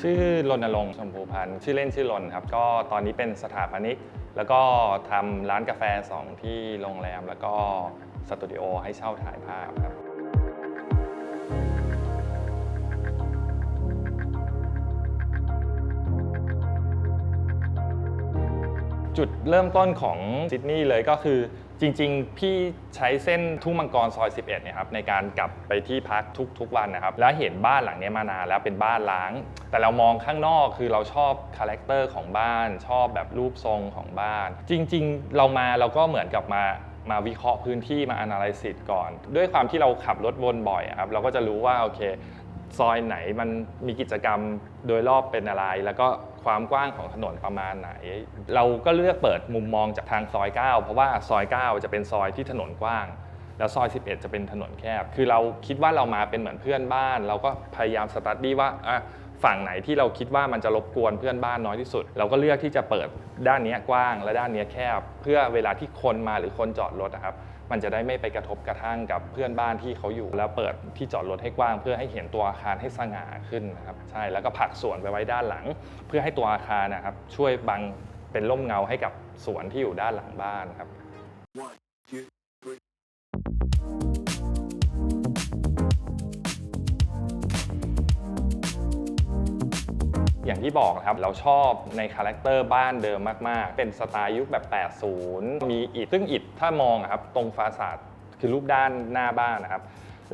ชื่อรณรงค์ชมพูพันธ์ชื่อเล่นชื่อรนครับ ก็ตอนนี้เป็นสถาปนิก แล้วก็ทำร้านกาแฟ2ที่โรงแรม แล้วก็สตูดิโอให้เช่าถ่ายภาพครับ จุดเริ่มต้นของซิดนีย์เลยก็คือ จริงๆ พี่ใช้เส้นทุ่งมังกรซอย 11เนี่ยครับในการกลับไปที่พักทุกๆวันนะครับ แล้วเห็นบ้านหลังนี้มานานแล้วเป็นบ้านล้าง แต่เรามองข้างนอกคือเราชอบคาแรคเตอร์ของบ้าน ชอบแบบรูปทรงของบ้าน จริงๆ เรามาเราก็เหมือนกับมามาวิเคราะห์พื้นที่มา analysis ก่อน ด้วยความที่เราขับรถวนบ่อยครับเราก็จะรู้ว่าโอเค ซอยไหนมันมีกิจกรรมโดยรอบเป็นอะไร แล้วก็ความกว้างของถนนประมาณไหน เราก็เลือกเปิดมุมมองจากทางซอย 9 เพราะว่าซอย 9 จะเป็นซอยที่ถนนกว้าง แล้วซอย 11 จะเป็นถนนแคบ คือเราคิดว่าเรามาเป็นเหมือนเพื่อนบ้าน เราก็พยายามสตัดดี้ว่าอะฝั่งไหนที่เราคิดว่ามันจะรบกวนเพื่อนบ้านน้อยที่สุด เราก็เลือกที่จะเปิดด้านนี้กว้างและด้านนี้แคบ เพื่อเวลาที่คนมาหรือคนจอดรถนะครับ มันจะได้ไม่ไปกระทบกระทั่งกับเพื่อนบ้านที่เขาอยู่ แล้วเปิดที่จอดรถให้กว้าง เพื่อให้เห็นตัวอาคารให้สง่าขึ้นนะครับใช่แล้วก็ผักสวนไปไว้ด้านหลัง เพื่อให้ตัวอาคารนะครับ ช่วยบังเป็นร่มเงาให้กับสวนที่อยู่ด้านหลังบ้านครับ One, two, อย่างที่บอกนะครับ เราชอบในคาแรคเตอร์บ้านเดิมมาก ๆ เป็นสไตล์ยุคแบบ 80 มีอิฐซึ่งอิฐถ้ามองอะครับ ตรงฟาสาดคือรูปด้านหน้าบ้านนะครับ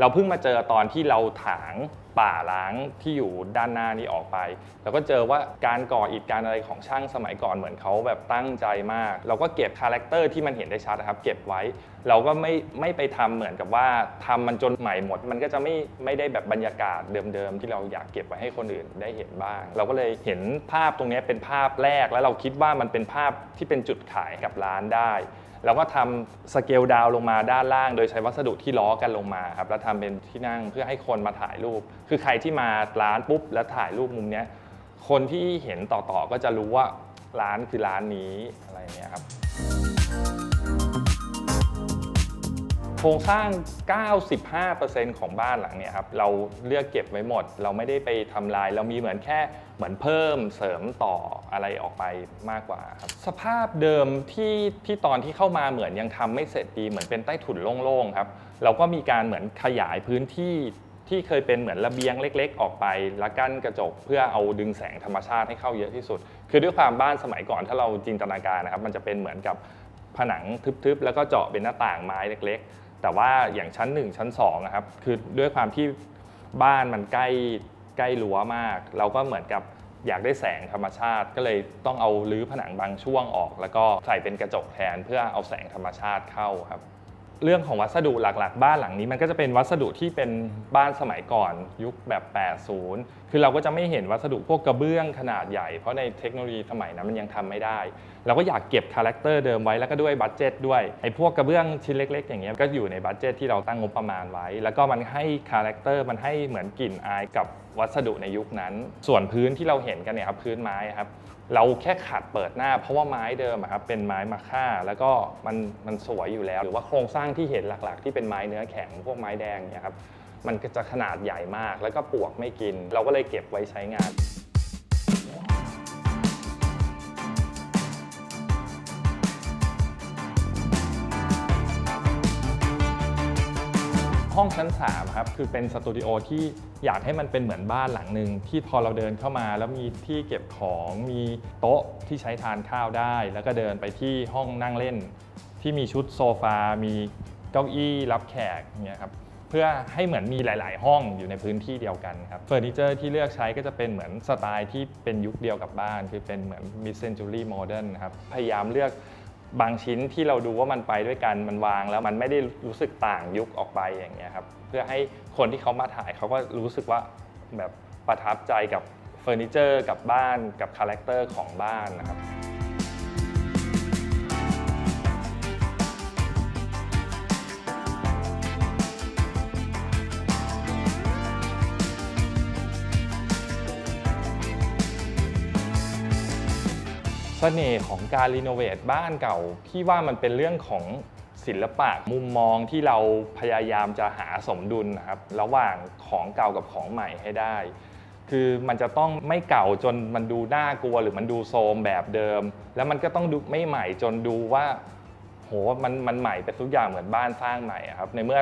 เราเพิ่งมาเจอตอนที่เราถาง ป่าล้างที่อยู่ด้านหน้านี้ออกไปเราก็เจอว่าการก่ออิฐการอะไรของช่างสมัยก่อนเหมือนเขาแบบตั้งใจมาก เราก็เก็บคาแรคเตอร์ที่มันเห็นได้ชัดนะครับ เก็บไว้ เราก็ไม่ไม่ไปทำเหมือนกับว่าทำมันจนใหม่หมด มันก็จะไม่ไม่ได้แบบบรรยากาศเดิมๆ ที่เราอยากเก็บไว้ให้คนอื่นได้เห็นบ้าง เราก็เลยเห็นภาพตรงนี้เป็นภาพแรก แล้วเราคิดว่ามันเป็นภาพที่เป็นจุดขายกับร้านได้ เราก็ทำสเกลดาวลงมาด้านล่าง โดยใช้วัสดุที่ล้อกันลงมาครับแล้วทำเป็นที่นั่งเพื่อให้คนมาถ่ายรูป คือใครที่มาร้านปุ๊บแล้วถ่ายรูปมุมเนี้ยคนที่เห็นต่อๆก็จะรู้ว่าร้านคือร้านนี้อะไรเงี้ยครับ โครงสร้าง 95%ของบ้านหลังเนี่ยครับเราเลือกเก็บไว้หมด เราไม่ได้ไปทำลาย เรามีเหมือนแค่เหมือนเพิ่มเสริมต่ออะไรออกไปมากกว่าครับสภาพเดิมที่ที่ตอนที่เข้ามาเหมือนยังทำไม่เสร็จดีเหมือนเป็นใต้ถุนโล่งๆครับเราก็มีการเหมือนขยายพื้นที่ที่เคยเป็นเหมือนระเบียงเล็ก ๆ ออกไปล้วกั้นกระจกเพื่อเอาดึงแสงธรรมชาติให้เข้าเยอะที่สุด คือด้วยความบ้านสมัยก่อนถ้าเราจินตนาการนะครับ มันจะเป็นเหมือนกับผนังทึบๆ แล้วก็เจาะเป็นหน้าต่างไม้เล็กๆ แต่ว่าอย่างชั้น 1 ชั้น2นะครับคือด้วยความที่บ้านมันใกล้ใกล้รั้วมาก เราก็เหมือนกับอยากได้แสงธรรมชาติ ก็เลยต้องเอารื้อผนังบางช่วงออก แล้วก็ใส่เป็นกระจกแทนเพื่อเอาแสงธรรมชาติเข้าครับ เรื่องของวัสดุหลักๆ บ้านหลังนี้ มันก็จะเป็นวัสดุที่เป็นบ้านสมัยก่อนยุคแบบ 80 คือเราก็จะไม่เห็นวัสดุพวกกระเบื้องขนาดใหญ่ เพราะในเทคโนโลยีสมัยนั้นมันยังทำไม่ได้ เราก็อยากเก็บคาแรคเตอร์เดิมไว้แล้วก็ด้วยบัตเจตด้วยไอ้พวกกระเบื้องชิ้นเล็ก ๆ อย่างเงี้ยก็อยู่ในบัตเจตที่เราตั้งงบประมาณไว้ แล้วก็มันให้คาแรคเตอร์มันให้เหมือนกลิ่นอายกับ วัสดุในยุคนั้น ส่วนพื้นที่เราเห็นกันเนี่ยครับพื้นไม้ครับเราแค่ขัดเปิดหน้า เพราะว่าไม้เดิมครับเป็นไม้มะค่า แล้วก็มันมันสวยอยู่แล้ว หรือว่าโครงสร้างที่เห็นหลักๆ ที่เป็นไม้เนื้อแข็งพวกไม้แดงเนี่ยครับมันก็จะขนาดใหญ่มากแล้วก็ปวกไม่กิน เราก็เลยเก็บไว้ใช้งาน ห้องชั้น3ครับคือเป็นสตูดิโอที่อยากให้มันเป็นเหมือนบ้านหลังหนึ่งที่พอเราเดินเข้ามาแล้วมีที่เก็บของมีโต๊ะที่ใช้ทานข้าวได้ แล้วก็เดินไปที่ห้องนั่งเล่น ที่มีชุดโซฟา มีเก้าอี้รับแขกเนี่ยครับเพื่อให้เหมือนมีหลาย ๆ ห้องอยู่ในพื้นที่เดียวกันครับเฟอร์นิเจอร์ที่เลือกใช้ก็จะเป็นเหมือนสไตล์ที่เป็นยุคเดียวกับบ้าน คือเป็นเหมือน mid century modern ครับพยายามเลือก บางชิ้นที่เราดูว่ามันไปด้วยกันมันวาง แล้วมันไม่ได้รู้สึกต่างยุคออกไปอย่างเงี้ยครับเพื่อให้คนที่เขามาถ่ายเขาก็รู้สึกว่าแบบประทับใจกับเฟอร์นิเจอร์กับบ้านกับคาแรคเตอร์ของบ้านนะครับ สน่ห์ของการรีโนเวทบ้านเก่าพี่ว่ามันเป็นเรื่องของศิลปะมุมมองที่เราพยายามจะหาสมดุลนะครับระหว่างของเก่ากับของใหม่ให้ได้ คือมันจะต้องไม่เก่าจนมันดูน่ากลัวหรือมันดูโทรมแบบเดิม แล้วมันก็ต้องดูไม่ใหม่จนดูว่าโหมันมันใหม่ไปทุกอย่างเหมือนบ้านสร้างใหม่ครับในเมื่อ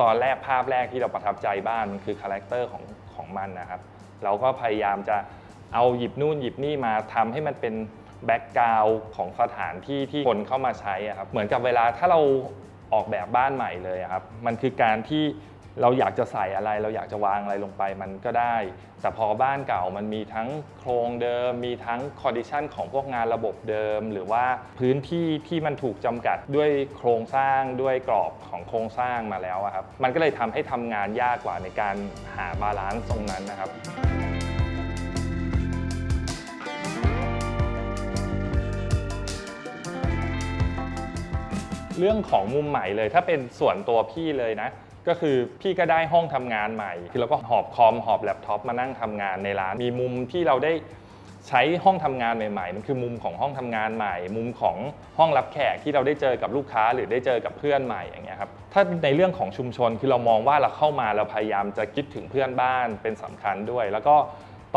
ตอนแรกภาพแรกที่เราประทับใจบ้านมันคือคาแรคเตอร์ของของมันนะครับ เราก็พยายามจะเอาหยิบนู่นหยิบนี่มาทำให้มันเป็น แบ็กกราวของสถานที่ที่คนเข้ามาใช้อะครับเหมือนกับเวลาถ้าเราออกแบบบ้านใหม่เลยอะครับมันคือการที่เราอยากจะใส่อะไรเราอยากจะวางอะไรลงไปมันก็ได้ แต่พอบ้านเก่ามันมีทั้งโครงเดิม มีทั้งคอดิชันของพวกงานระบบเดิม หรือว่าพื้นที่ที่มันถูกจำกัดด้วยโครงสร้างด้วยกรอบของโครงสร้างมาแล้วอะครับมันก็เลยทำให้ทำงานยากกว่าในการหาบาลานซ์ตรงนั้นนะครับ เรื่องของมุมใหม่เลย ถ้าเป็นส่วนตัวพี่เลยนะ ก็คือพี่ก็ได้ห้องทำงานใหม่ คือเราก็หอบคอมหอบแล็ปท็อปมานั่งทำงานในร้าน มีมุมที่เราได้ใช้ห้องทำงานใหม่ๆ มันคือมุมของห้องทำงานใหม่ มุมของห้องรับแขกที่เราได้เจอกับลูกค้าหรือได้เจอกับเพื่อนใหม่อย่างเงี้ยครับ ถ้าในเรื่องของชุมชนคือเรามองว่าเราเข้ามาเราพยายามจะคิดถึงเพื่อนบ้านเป็นสำคัญด้วย แล้วก็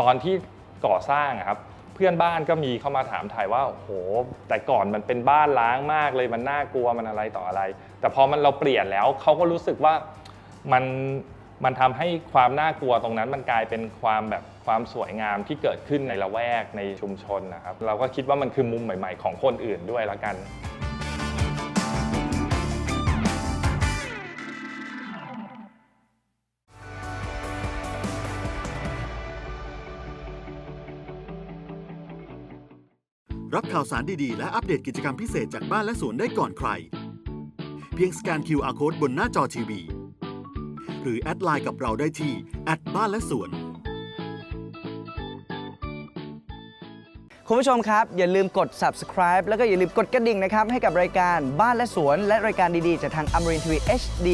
ตอนที่ก่อสร้างครับ เพื่อนบ้านก็มีเข้ามาถามถ่ายว่าโอ้โหแต่ก่อนมันเป็นบ้านล้างมากเลยมันน่ากลัวมันอะไรต่ออะไร แต่พอมันเราเปลี่ยนแล้วเขาก็รู้สึกว่ามันมันทำให้ความน่ากลัวตรงนั้นมันกลายเป็นความแบบความสวยงามที่เกิดขึ้นในละแวกในชุมชนนะครับ เราก็คิดว่ามันคือมุมใหม่ ๆ ของคนอื่นด้วยละกัน รับข่าวสารดีๆ และอัปเดตกิจกรรมพิเศษจากบ้านและสวนได้ก่อนใคร เพียงสแกน QR Code บนหน้าจอทีวี หรือแอดไลน์กับเราได้ที่แอดบ้านและสวนคุณผู้ชมครับ อย่าลืมกด subscribe แล้วก็อย่าลืมกดกระดิ่งนะครับ ให้กับรายการบ้านและสวน และรายการดี ๆ จากทางอมรินทีวี HD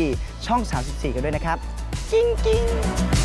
ช่อง 34 กันด้วยนะครับ จริง ๆ